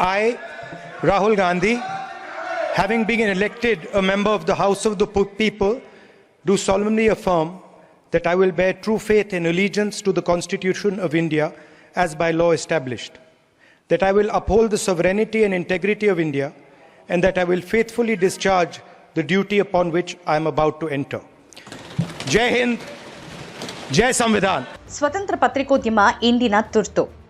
I, Rahul Gandhi, having been elected a member of the House of the P- People, do solemnly affirm that I will bear true faith and allegiance to the Constitution of India as by law established, that I will uphold the sovereignty and integrity of India, and that I will faithfully discharge the duty upon which I am about to enter. Jai Hind, Jai Samvidhan. ಸ್ವತಂತ್ರ ಪತ್ರಿಕೋದ್ಯಮ ಇಂದಿನ ತುರ್ತು